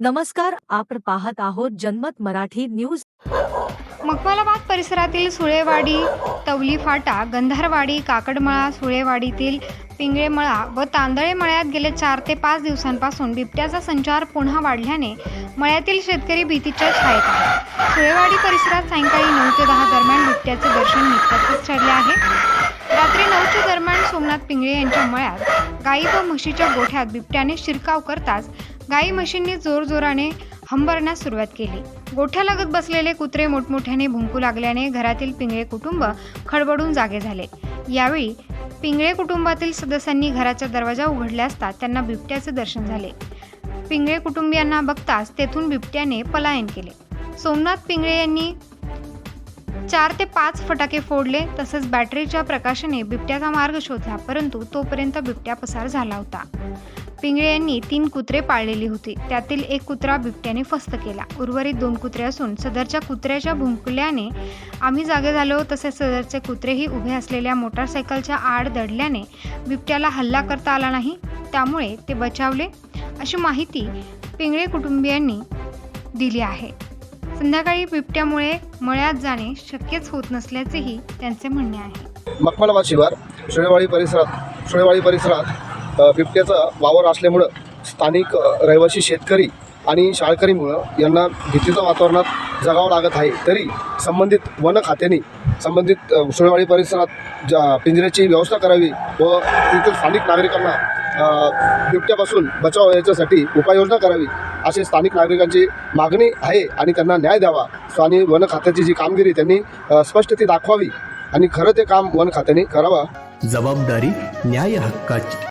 नमस्कार आपण पाहत आहोत जनमत मराठी न्यूज. मकवालाबाद परिसरातील सुळेवाडी तवली फाटा गंधारवाडी काकडमळा सुळेवाडीतील पिंगळेमळा व तांदळे मळ्यात गेले चार ते पाच दिवसांपासून बिबट्याचा संचार पुन्हा वाढल्याने मळ्यातील शेतकरी भीतीच्या छायेत आहे सुळेवाडी परिसरात सायंकाळी नऊ ते दहा दरम्यान बिबट्याचे दर्शन निकटच ठरले आहे. रात्री नऊच्या दरम्यान सोमनाथ पिंगळे यांच्या मळ्यात गाई व म्हशीच्या गोठ्यात बिबट्याने शिरकाव करताच गाई म्हशींनी जोरजोराने हंबरण्यास सुरुवात केली. गोठ्यालगत बसलेले कुत्रे मोठमोठ्याने भुंकू लागल्याने घरातील पिंगळे कुटुंब खडबडून जागे झाले. यावेळी पिंगळे कुटुंबातील सदस्यांनी घराचा दरवाजा उघडला असता त्यांना बिबट्याचे दर्शन झाले. पिंगळे कुटुंबियांना बघताच तेथून बिबट्याने पलायन केले. सोमनाथ पिंगळे यांनी चार ते पाच फटाके फोडले तसंच बॅटरीच्या प्रकाशाने बिबट्याचा मार्ग शोधला परंतु तोपर्यंत बिबट्या पसार झाला होता. पिंगळे यांनी तीन कुत्रे पाळलेली होती. त्यातील एक कुत्रा बिबट्याने फस्त केला. उर्वरित दोन कुत्रे असून सदरच्या कुत्र्याच्या भुंकल्याने आम्ही जागे झालो तसेच सदरचे कुत्रेही उभे असलेल्या मोटारसायकलच्या आड दडल्याने बिबट्याला हल्ला करता आला नाही त्यामुळे ते बचावले अशी माहिती पिंगळे कुटुंबियांनी दिली आहे. संध्याकाळी बिबट्यामुळे मळ्यात जाणे शक्यच होत नसल्याचेही त्यांचे म्हणणे आहे. मकमालाबाद शिवार परिसरात सुळेवाडी परिसरात बिबट्याचा वावर असल्यामुळं स्थानिक रहिवासी शेतकरी आणि शाळकरीमुळं यांना भीतीचं वातावरणात जगावं लागत आहे. तरी संबंधित वन खात्याने संबंधित उसळवाडी परिसरात ज्या पिंजऱ्याची व्यवस्था करावी व तेथील स्थानिक नागरिकांना बिबट्यापासून बचाव याच्यासाठी उपाययोजना करावी असे स्थानिक नागरिकांची मागणी आहे आणि त्यांना न्याय द्यावा. स्थानिक वन खात्याची जी कामगिरी त्यांनी स्पष्ट ती दाखवावी आणि खरं ते काम वन खात्याने करावा. जबाबदारी न्याय हक्काची.